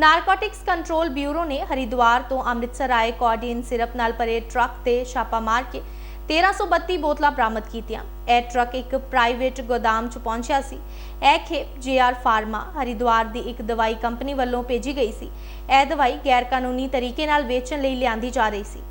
Narcotics control bureau ਨੇ ਹਰਿਦੁਆਰ ਤੋਂ ਅੰਮ੍ਰਿਤਸਰ ਆਏ ਕੋਡੀਨ ਸਿਰਪ ਨਾਲ ਭਰੇ ਟਰੱਕ ਤੇ ਛਾਪਾ ਮਾਰ ਕੇ 1332 ਬੋਤਲਾਂ ਬਰਾਮਦ ਕੀਤੀਆਂ। ਇਹ ਟਰੱਕ ਇੱਕ ਪ੍ਰਾਈਵੇਟ ਗੋਦਾਮ 'ਚ ਪਹੁੰਚਿਆ ਸੀ। ਇਹ ਖੇਪ ਜੇਆਰ ਫਾਰਮਾ ਹਰਿਦੁਆਰ ਦੀ ਇੱਕ ਦਵਾਈ ਕੰਪਨੀ ਵੱਲੋਂ ਭੇਜੀ ਗਈ ਸੀ। ਇਹ ਦਵਾਈ ਗੈਰ ਕਾਨੂੰਨੀ ਤਰੀਕੇ ਨਾਲ ਵੇਚਣ ਲਈ ਲਿਆਂਦੀ ਜਾ ਰਹੀ ਸੀ।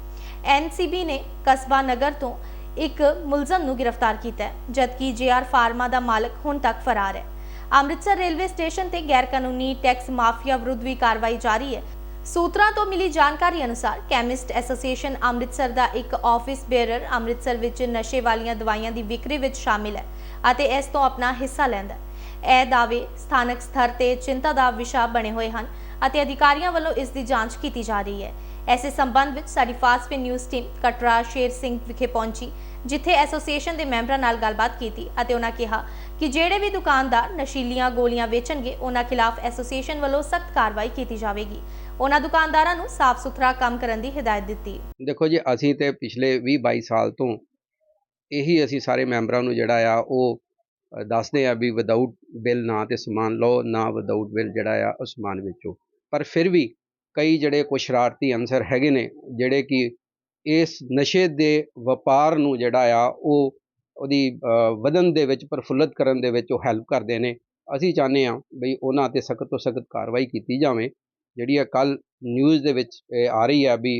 ਐਨਸੀਬੀ ਨੇ ਕਸਬਾ ਨਗਰ ਤੋਂ ਇੱਕ ਮੁਲਜ਼ਮ ਨੂੰ ਗ੍ਰਿਫਤਾਰ ਕੀਤਾ ਹੈ, ਜਦਕਿ ਜੇਆਰ ਫਾਰਮਾ ਦਾ ਮਾਲਕ ਹੁਣ ਤੱਕ ਫਰਾਰ ਹੈ। ਅੰਮ੍ਰਿਤਸਰ ਰੇਲਵੇ ਸਟੇਸ਼ਨ ਤੇ ਗੈਰ ਕਾਨੂੰਨੀ ਟੈਕਸ ਮਾਫੀਆ ਵਿਰੁੱਧ ਵੀ ਕਾਰਵਾਈ ਜਾਰੀ ਹੈ। ਸੂਤਰਾਂ ਤੋਂ ਮਿਲੀ ਜਾਣਕਾਰੀ ਅਨੁਸਾਰ ਕੈਮਿਸਟ ਐਸੋਸੀਏਸ਼ਨ ਅੰਮ੍ਰਿਤਸਰ ਦਾ ਇੱਕ ਆਫਿਸ ਬੇਅਰਰ ਅੰਮ੍ਰਿਤਸਰ ਵਿੱਚ ਨਸ਼ੇ ਵਾਲੀਆਂ ਦਵਾਈਆਂ ਦੀ ਵਿਕਰੀ ਵਿੱਚ ਸ਼ਾਮਿਲ ਹੈ ਅਤੇ ਇਸ ਤੋਂ ਆਪਣਾ ਹਿੱਸਾ ਲੈਂਦਾ ਹੈ। ਇਹ ਦਾਅਵੇ ਸਥਾਨਕ ਸਤਰ ਤੇ ਚਿੰਤਾ ਦਾ ਵਿਸ਼ਾ ਬਣੇ ਹੋਏ ਹਨ ਅਤੇ ਅਧਿਕਾਰੀਆਂ ਵੱਲੋਂ ਇਸ ਦੀ ਜਾਂਚ ਕੀਤੀ ਜਾ ਰਹੀ ਹੈ। ਐਸੇ ਸੰਬੰਧ ਵਿੱਚ ਸਾਡੀ fast news team Katra Sher Singh ਵਿਖੇ ਪਹੁੰਚੀ, ਜਿੱਥੇ ਐਸੋਸੀਏਸ਼ਨ ਦੇ ਮੈਂਬਰਾਂ ਨਾਲ ਗੱਲਬਾਤ ਕੀਤੀ ਅਤੇ ਉਹਨਾਂ ਕਿਹਾ ਕਿ ਜਿਹੜੇ ਵੀ ਦੁਕਾਨਦਾਰ ਨਸ਼ੀਲੀਆਂ ਗੋਲੀਆਂ ਵੇਚਣਗੇ, ਉਹਨਾਂ ਖਿਲਾਫ ਐਸੋਸੀਏਸ਼ਨ ਵੱਲੋਂ ਸਖਤ ਕਾਰਵਾਈ ਕੀਤੀ ਜਾਵੇਗੀ। ਉਹਨਾਂ ਦੁਕਾਨਦਾਰਾਂ ਨੂੰ ਸਾਫ਼ ਸੁਥਰਾ ਕੰਮ ਕਰਨ ਦੀ ਹਦਾਇਤ ਦਿੱਤੀ। ਦੇਖੋ ਜੀ, ਅਸੀਂ ਤੇ ਪਿਛਲੇ 20 22 ਸਾਲ ਤੋਂ ਇਹੀ ਅਸੀਂ ਸਾਰੇ ਮੈਂਬਰਾਂ ਨੂੰ ਜਿਹੜਾ ਆ, ਉਹ ਦੱਸਦੇ ਆ ਵੀ ਵਿਦਆਊਟ ਬਿੱਲ ਨਾ ਤੇ ਸਮਾਨ ਲਓ, ਨਾ ਵਿਦਆਊਟ ਬਿੱਲ ਜਿਹੜਾ ਆ, ਉਹ ਸਮਾਨ ਵੇਚੋ। ਪਰ ਫਿਰ ਵੀ ਕਈ ਜਿਹੜੇ ਕੁਛ ਸ਼ਰਾਰਤੀ ਅਨਸਰ ਹੈਗੇ ਨੇ ਜਿਹੜੇ ਕਿ ਇਸ ਨਸ਼ੇ ਦੇ ਵਪਾਰ ਨੂੰ ਜਿਹੜਾ ਆ ਉਹ ਉਹਦੀ ਅ, ਵਧਣ ਦੇ ਵਿੱਚ ਪ੍ਰਫੁੱਲਤ ਕਰਨ ਦੇ ਵਿੱਚ ਉਹ ਹੈਲਪ ਕਰਦੇ ਨੇ। ਅਸੀਂ ਚਾਹੁੰਦੇ ਹਾਂ ਬਈ ਉਹਨਾਂ ਤੇ ਸਖਤ ਤੋਂ ਸਖਤ ਕਾਰਵਾਈ ਕੀਤੀ ਜਾਵੇ। ਜਿਹੜੀ ਆ ਕੱਲ ਨਿਊਜ਼ ਦੇ ਵਿੱਚ ਇਹ ਆ ਰਹੀ ਆ ਵੀ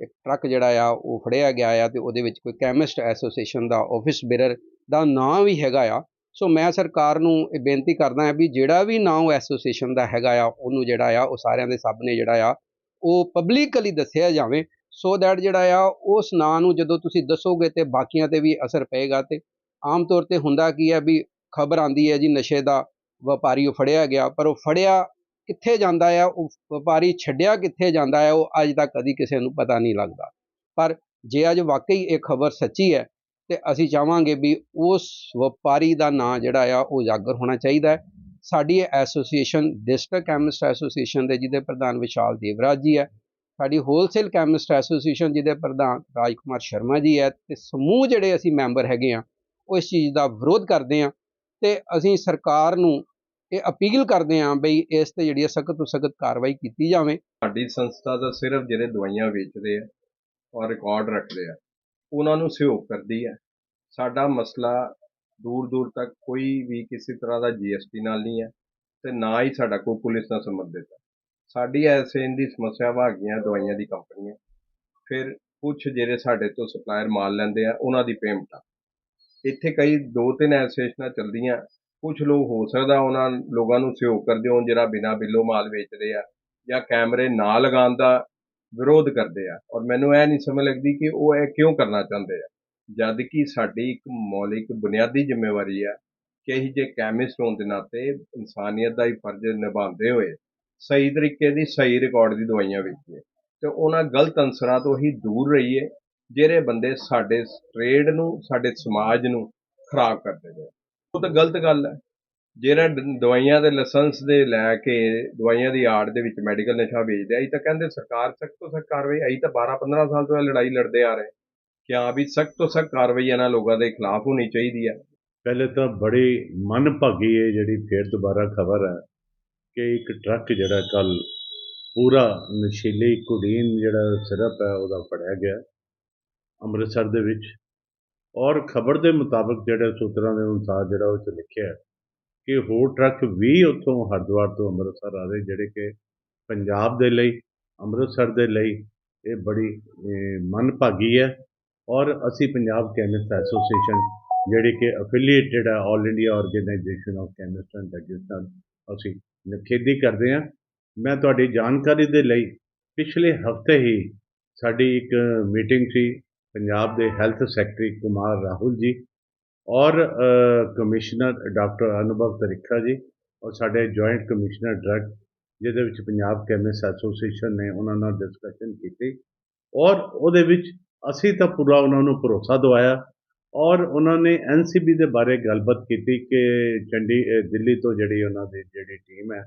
ਇੱਕ ਟਰੱਕ ਜਿਹੜਾ ਆ ਉਹ ਫੜਿਆ ਗਿਆ ਆ ਤੇ ਉਹਦੇ ਵਿੱਚ ਕੋਈ ਕੈਮਿਸਟ ਐਸੋਸੀਏਸ਼ਨ ਦਾ ਆਫਿਸ ਬੇਰਰ ਦਾ ਨਾਂ ਵੀ ਹੈਗਾ ਆ। ਸੋ ਮੈਂ ਸਰਕਾਰ ਨੂੰ ਇਹ ਬੇਨਤੀ ਕਰਦਾ ਹਾਂ ਵੀ ਜਿਹੜਾ ਵੀ ਨਾਂ ਉਹ ਐਸੋਸੀਏਸ਼ਨ ਦਾ ਹੈਗਾ ਆ, ਉਹਨੂੰ ਜਿਹੜਾ ਆ, ਉਹ ਸਾਰਿਆਂ ਦੇ ਸਾਹਮਣੇ ਜਿਹੜਾ ਆ, ਉਹ ਪਬਲਿਕਲੀ ਦੱਸਿਆ ਜਾਵੇ ਸੋ ਦੈਟ ਜਿਹੜਾ ਆ, ਉਸ ਨਾਂ ਨੂੰ ਜਦੋਂ ਤੁਸੀਂ ਦੱਸੋਗੇ ਤੇ ਬਾਕੀਆਂ ਤੇ ਵੀ ਅਸਰ ਪਏਗਾ ਤੇ ਆਮ ਤੌਰ ਤੇ ਹੁੰਦਾ ਕੀ ਹੈ ਵੀ ਖਬਰ ਆਂਦੀ ਹੈ ਜੀ, ਨਸ਼ੇ ਦਾ ਵਪਾਰੀ ਉਹ ਫੜਿਆ ਗਿਆ, ਪਰ ਉਹ ਫੜਿਆ ਕਿੱਥੇ ਜਾਂਦਾ ਆ, ਉਹ ਵਪਾਰੀ ਛੱਡਿਆ ਕਿੱਥੇ ਜਾਂਦਾ ਆ, ਉਹ ਅੱਜ ਤੱਕ ਕਦੀ ਕਿਸੇ ਨੂੰ ਪਤਾ ਨਹੀਂ ਲੱਗਦਾ। ਪਰ ਜੇ ਅੱਜ ਵਾਕਈ ਇਹ ਖਬਰ ਸੱਚੀ ਹੈ ਤੇ ਅਸੀਂ ਚਾਹਾਂਗੇ ਵੀ ਉਸ ਵਪਾਰੀ ਦਾ ਨਾਂ ਜਿਹੜਾ ਆ ਉਹ ਉਜਾਗਰ ਹੋਣਾ ਚਾਹੀਦਾ ਹੈ। ਸਾਡੀ ਇਹ ਐਸੋਸੀਏਸ਼ਨ ਡਿਸਟ੍ਰਿਕਟ ਕੈਮਿਸਟ ਐਸੋਸੀਏਸ਼ਨ ਦੇ ਜਿਹਦੇ ਪ੍ਰਧਾਨ ਵਿਸ਼ਾਲ ਦੇਵਰਾਜ ਜੀ ਹੈ, ਸਾਡੀ ਹੋਲਸੇਲ ਕੈਮਿਸਟ ਐਸੋਸੀਏਸ਼ਨ ਜਿਹਦੇ ਪ੍ਰਧਾਨ ਰਾਜਕੁਮਾਰ ਸ਼ਰਮਾ ਜੀ ਹੈ ਤੇ ਸਮੂਹ ਜਿਹੜੇ ਅਸੀਂ ਮੈਂਬਰ ਹੈਗੇ ਆ ਉਹ ਇਸ ਚੀਜ਼ ਦਾ ਵਿਰੋਧ ਕਰਦੇ ਆ ਤੇ ਅਸੀਂ ਸਰਕਾਰ ਨੂੰ ਇਹ ਅਪੀਲ ਕਰਦੇ ਹਾਂ ਬਈ ਇਸ ਤੇ ਜਿਹੜੀ ਸਖਤ ਤੋਂ ਸਖਤ ਕਾਰਵਾਈ ਕੀਤੀ ਜਾਵੇ। ਸਾਡੀ ਸੰਸਥਾ ਦਾ ਸਿਰਫ ਜਿਹੜੇ ਦਵਾਈਆਂ ਵੇਚਦੇ ਆ ਔਰ ਰਿਕਾਰਡ ਰੱਖਦੇ ਆ। ਉਹਨਾਂ ਨੂੰ ਸਹਿਯੋਗ ਕਰਦੀ ਹੈ। ਸਾਡਾ ਮਸਲਾ ਦੂਰ ਦੂਰ ਤੱਕ ਕੋਈ ਵੀ ਕਿਸੇ ਤਰ੍ਹਾਂ ਦਾ ਜੀਐਸਟੀ ਨਾਲ ਨਹੀਂ ਹੈ ਤੇ ਨਾ ਹੀ ਸਾਡਾ ਕੋਈ ਪੁਲਿਸ ਨਾਲ ਸੰਬੰਧਿਤ ਹੈ। ਸਾਡੀ ਐਸੇ ਦੀ ਸਮੱਸਿਆਵਾਂ ਹੈਗੀਆਂ ਦਵਾਈਆਂ ਦੀ ਕੰਪਨੀਆਂ। ਫਿਰ ਕੁਝ ਜਿਹੜੇ ਸਾਡੇ ਤੋਂ ਸਪਲਾਇਰ ਮਾਲ ਲੈਂਦੇ ਆ, ਉਹਨਾਂ ਦੀ ਪੇਮੈਂਟ। ਆ ਇੱਥੇ ਕਈ ਦੋ ਤਿੰਨ ਐਸੋਸੀਏਸ਼ਨਾਂ ਚੱਲਦੀਆਂ ਕੁਝ ਲੋਕ ਹੋ ਸਕਦਾ ਉਹਨਾਂ ਲੋਕਾਂ ਨੂੰ ਸਹਿਯੋਗ ਕਰਦੇ ਹੋਣ ਜਿਹੜਾ ਬਿਨਾਂ ਬਿੱਲੋ ਮਾਲ ਵੇਚਦੇ ਆ ਜਾਂ ਕੈਮਰੇ ਨਾ ਲਗਾਉਣ ਦਾ ਵਿਰੋਧ ਕਰਦੇ ਆ। ਔਰ ਮੈਨੂੰ ਇਹ ਨਹੀਂ ਸਮਝ ਲੱਗਦੀ ਕਿ ਉਹ ਇਹ ਕਿਉਂ ਕਰਨਾ ਚਾਹੁੰਦੇ ਆ। ਜਦ ਕਿ ਸਾਡੀ ਇੱਕ ਮੌਲਿਕ ਬੁਨਿਆਦੀ ਜ਼ਿੰਮੇਵਾਰੀ ਆ ਕਿ ਅਸੀਂ ਜੇ ਕੈਮਿਸਟ ਹੋਣ ਦੇ ਨਾਤੇ ਇਨਸਾਨੀਅਤ ਦਾ ਹੀ ਫਰਜ਼ ਨਿਭਾਉਂਦੇ ਹੋਏ ਸਹੀ ਤਰੀਕੇ ਦੀ ਸਹੀ ਰਿਕਾਰਡ ਦੀ ਦਵਾਈਆਂ ਵੇਚੀਏ। ਤੇ ਉਹਨਾਂ ਗਲਤ ਅਨਸਰਾਂ ਤੋਂ ਹੀ ਦੂਰ ਰਹੀਏ, ਜਿਹੜੇ ਬੰਦੇ ਸਾਡੇ ਟ੍ਰੇਡ ਨੂੰ, ਸਾਡੇ ਸਮਾਜ ਨੂੰ ਖਰਾਬ ਕਰਦੇ ਨੇ। ਉਹ ਤਾਂ ਗਲਤ ਗੱਲ ਹੈ ਜਿਹੜਾ ਦ- ਦਵਾਈਆਂ ਦੇ ਲਾਇਸੈਂਸ ਦੇ ਲੈ ਕੇ ਦਵਾਈਆਂ ਦੀ ਆੜ ਦੇ ਵਿੱਚ ਮੈਡੀਕਲ ਨਸ਼ਾ ਵੇਚਦੇ ਆ ਇਹ ਤਾਂ ਕਹਿੰਦੇ ਸਰਕਾਰ ਸਖਤ ਤੋਂ ਸਖਤ ਕਾਰਵਾਈ, ਅਸੀਂ ਤਾਂ 12 15 ਸਾਲ ਤੋਂ ਇਹ ਲੜਾਈ ਲੜਦੇ ਆ ਰਹੇ। ਕਿ ਹਾਂ ਵੀ ਸਖਤ ਤੋਂ ਸਖਤ ਕਾਰਵਾਈ ਇਹਨਾਂ ਲੋਕਾਂ ਦੇ ਖਿਲਾਫ ਹੋਣੀ ਚਾਹੀਦੀ ਹੈ ਪਹਿਲੇ ਤਾਂ ਬੜੀ ਮਨਭਾਗੀ ਇਹ ਜਿਹੜੀ ਫੇਰ ਦੁਬਾਰਾ ਖਬਰ ਹੈ ਕਿ ਇੱਕ ਟਰੱਕ ਜਿਹੜਾ ਕੱਲ ਪੂਰਾ ਨਸ਼ੀਲੀ ਕੁੜੀਨ ਜਿਹੜਾ ਸਿਰਪ ਹੈ ਉਹਦਾ ਫੜਿਆ ਗਿਆ ਅੰਮ੍ਰਿਤਸਰ ਦੇ ਵਿੱਚ। ਔਰ ਖਬਰ ਦੇ ਮੁਤਾਬਕ ਜਿਹੜੇ ਸੂਤਰਾਂ ਦੇ ਅਨੁਸਾਰ ਜਿਹੜਾ ਉਹ ਚ ਲਿਖਿਆ ਹੈ ਕਿ ਹੋਰ ਟਰੱਕ ਵੀ ਉੱਥੋਂ ਹਰਿਦੁਆਰ ਤੋਂ ਅੰਮ੍ਰਿਤਸਰ ਆ ਰਹੇ ਜਿਹੜੇ ਕਿ ਪੰਜਾਬ ਦੇ ਲਈ ਅੰਮ੍ਰਿਤਸਰ ਦੇ ਲਈ ਇਹ ਬੜੀ ਇਹ, ਮੰਦਭਾਗੀ ਹੈ। ਔਰ ਅਸੀਂ ਪੰਜਾਬ ਕੈਮਿਸਟ ਐਸੋਸੀਏਸ਼ਨ ਜਿਹੜੀ ਕਿ ਅਫੀਲੀਏਟਡ ਹੈ All India organisation of chemist and dentist ਨਾਲ ਅਸੀਂ ਨਿਖੇਧੀ ਕਰਦੇ ਹਾਂ। ਮੈਂ ਤੁਹਾਡੀ ਜਾਣਕਾਰੀ ਦੇ ਲਈ ਪਿਛਲੇ ਹਫ਼ਤੇ ਹੀ ਸਾਡੀ ਇੱਕ ਮੀਟਿੰਗ ਸੀ ਪੰਜਾਬ ਦੇ ਹੈਲਥ ਸੈਕਟਰੀ ਕੁਮਾਰ ਰਾਹੁਲ ਜੀ ਔਰ ਕਮਿਸ਼ਨਰ ਡਾਕਟਰ ਅਨੁਭਵ ਤਰਿਖਾ ਜੀ ਔਰ ਸਾਡੇ ਜੁਆਇੰਟ ਕਮਿਸ਼ਨਰ ਡਰੱਗ, ਜਿਹਦੇ ਵਿੱਚ ਪੰਜਾਬ ਕੈਮਿਸਟ ਐਸੋਸੀਏਸ਼ਨ ਨੇ ਉਹਨਾਂ ਨਾਲ ਡਿਸਕਸ਼ਨ ਕੀਤੀ ਔਰ ਉਹਦੇ ਵਿੱਚ ਅਸੀਂ ਤਾਂ ਪੂਰਾ ਉਹਨਾਂ ਨੂੰ ਭਰੋਸਾ ਦਵਾਇਆ ਔਰ ਉਹਨਾਂ ਨੇ ਐਨਸੀਬੀ ਦੇ ਬਾਰੇ ਗੱਲਬਾਤ ਕੀਤੀ ਕਿ ਚੰਡੀ ਦਿੱਲੀ ਤੋਂ ਜਿਹੜੀ ਉਹਨਾਂ ਦੀ ਜਿਹੜੀ ਟੀਮ ਹੈ,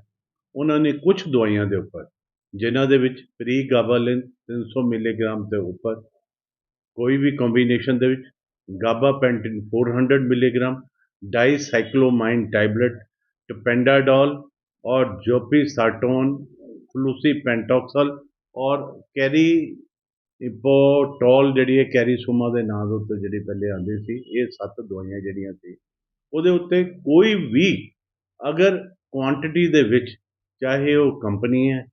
ਉਹਨਾਂ ਨੇ ਕੁਝ ਦਵਾਈਆਂ ਦੇ ਉੱਪਰ, ਜਿਨ੍ਹਾਂ ਦੇ ਵਿੱਚ ਪ੍ਰੀ ਗਾਬਾਲਿਨ 300 ਮਿਲੀਗ੍ਰਾਮ ਦੇ ਉੱਪਰ, ਕੋਈ ਵੀ ਕੰਬੀਨੇਸ਼ਨ ਦੇ ਵਿੱਚ ਗਾਬਾਪੈਂਟਿਨ 400 ਮਿਲੀਗ੍ਰਾਮ ਡਾਈਸਾਈਕਲੋਮਾਈਨ ਟੈਬਲੇਟ ਟਪੈਂਡਾਡੋਲ ਔਰ ਜੋਪੀਸਾਟੋਨ ਫਲੂਸੀ ਪੈਂਟੋਕਸਲ ਔਰ ਕੈਰੀ ਇੰਪੋਟੋਲ ਜਿਹੜੀ ਹੈ ਕੈਰੀਸੋਮਾ ਦੇ ਨਾਂ ਦੇ ਉੱਤੇ ਜਿਹੜੀ ਪਹਿਲੇ ਆਉਂਦੀ ਸੀ ਇਹ ਸੱਤ ਦਵਾਈਆਂ ਜਿਹੜੀਆਂ ਸੀ ਉਹਦੇ ਉੱਤੇ ਕੋਈ ਵੀ ਅਗਰ ਕੁਆਂਟੀਟੀ ਦੇ ਵਿੱਚ ਚਾਹੇ ਉਹ ਕੰਪਨੀ ਹੈ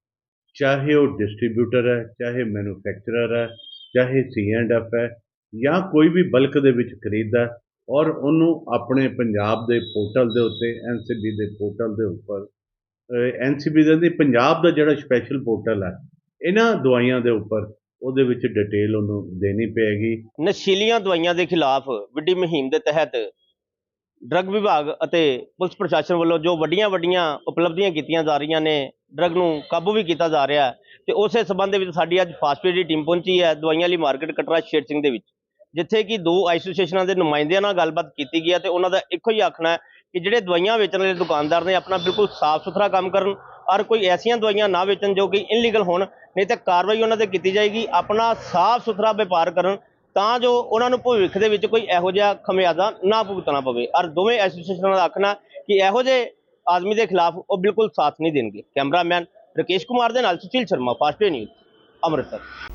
ਚਾਹੇ ਉਹ ਡਿਸਟ੍ਰੀਬਿਊਟਰ ਹੈ ਚਾਹੇ ਮੈਨੂਫੈਕਚਰਰ ਹੈ ਚਾਹੇ ਸੀ ਐਂਡ ਐਫ ਹੈ ਜਾਂ ਕੋਈ ਵੀ ਬਲਕ ਦੇ ਵਿੱਚ ਖਰੀਦਦਾ ਔਰ ਉਹਨੂੰ ਆਪਣੇ ਪੰਜਾਬ ਦੇ ਪੋਰਟਲ ਦੇ ਉੱਤੇ, ਐੱਨ ਸੀ ਬੀ ਦੇ ਪੋਰਟਲ ਦੇ ਉੱਪਰ ਐੱਨ ਸੀ ਬੀ ਦੇ ਪੰਜਾਬ ਦਾ ਜਿਹੜਾ ਸਪੈਸ਼ਲ ਪੋਰਟਲ ਹੈ, ਇਹਨਾਂ ਦਵਾਈਆਂ ਦੇ ਉੱਪਰ ਉਹਦੇ ਵਿੱਚ ਡਿਟੇਲ ਉਹਨੂੰ ਦੇਣੀ ਪਏਗੀ। ਨਸ਼ੀਲੀਆਂ ਦਵਾਈਆਂ ਦੇ ਖਿਲਾਫ ਵੱਡੀ ਮੁਹਿੰਮ ਦੇ ਤਹਿਤ ਡਰੱਗ ਵਿਭਾਗ ਅਤੇ ਪੁਲਿਸ ਪ੍ਰਸ਼ਾਸਨ ਵੱਲੋਂ ਜੋ ਵੱਡੀਆਂ ਵੱਡੀਆਂ ਉਪਲਬਧੀਆਂ ਕੀਤੀਆਂ ਜਾ ਰਹੀਆਂ ਨੇ, ਡਰੱਗ ਨੂੰ ਕਾਬੂ ਵੀ ਕੀਤਾ ਜਾ ਰਿਹਾ ਹੈ ਤੇ ਉਸੇ ਸਬੰਧ ਦੇ ਵਿੱਚ ਸਾਡੀ ਅੱਜ ਫਾਸਟ ਫਾਸਟਫੀਡ ਦੀ ਟੀਮ ਪਹੁੰਚੀ ਹੈ, ਦਵਾਈਆਂ ਲਈ ਮਾਰਕੀਟ ਕਟਰਾ ਸ਼ੇਰ ਸਿੰਘ ਦੇ ਵਿੱਚ। ਜਿੱਥੇ ਕਿ ਦੋ ਐਸੋਸੀਏਸ਼ਨਾਂ ਦੇ ਨੁਮਾਇੰਦਿਆਂ ਨਾਲ ਗੱਲਬਾਤ ਕੀਤੀ ਗਈ ਹੈ ਤੇ ਉਹਨਾਂ ਦਾ ਇੱਕੋ ਹੀ ਆਖਣਾ ਹੈ ਕਿ ਜਿਹੜੇ ਦਵਾਈਆਂ ਵੇਚਣ ਵਾਲੇ ਦੁਕਾਨਦਾਰ ਨੇ ਆਪਣਾ ਬਿਲਕੁਲ ਸਾਫ਼ ਸੁਥਰਾ ਕੰਮ ਕਰਨ ਔਰ ਕੋਈ ਐਸੀਆਂ ਦਵਾਈਆਂ ਨਾ ਵੇਚਣ ਜੋ ਕਿ ਇਨਲੀਗਲ ਹੋਣ, ਨਹੀਂ ਤਾਂ ਕਾਰਵਾਈ ਉਹਨਾਂ ਤੇ ਕੀਤੀ ਜਾਏਗੀ, ਆਪਣਾ ਸਾਫ਼ ਸੁਥਰਾ ਵਪਾਰ ਕਰਨ ਤਾਂ ਜੋ ਉਹਨਾਂ ਨੂੰ ਭਵਿੱਖ ਦੇ ਵਿੱਚ ਕੋਈ ਇਹੋ ਜਿਹਾ ਖਮਿਆਜ਼ਾ ਨਾ ਭੁਗਤਣਾ ਪਵੇ। ਔਰ ਦੋਵੇਂ ਐਸੋਸੀਏਸ਼ਨਾਂ ਦਾ ਆਖਣਾ ਕਿ ਇਹੋ ਜਿਹੇ ਆਦਮੀ ਦੇ ਖਿਲਾਫ ਉਹ ਬਿਲਕੁਲ ਸਾਥ ਨਹੀਂ ਦੇਣਗੇ। ਕੈਮਰਾਮੈਨ ਰਕੇਸ਼ ਕੁਮਾਰ ਦੇ ਨਾਲ ਸੁਸ਼ੀਲ ਸ਼ਰਮਾ, ਫਾਸਟ ਨਿਊਜ਼, ਅੰਮ੍ਰਿਤਸਰ।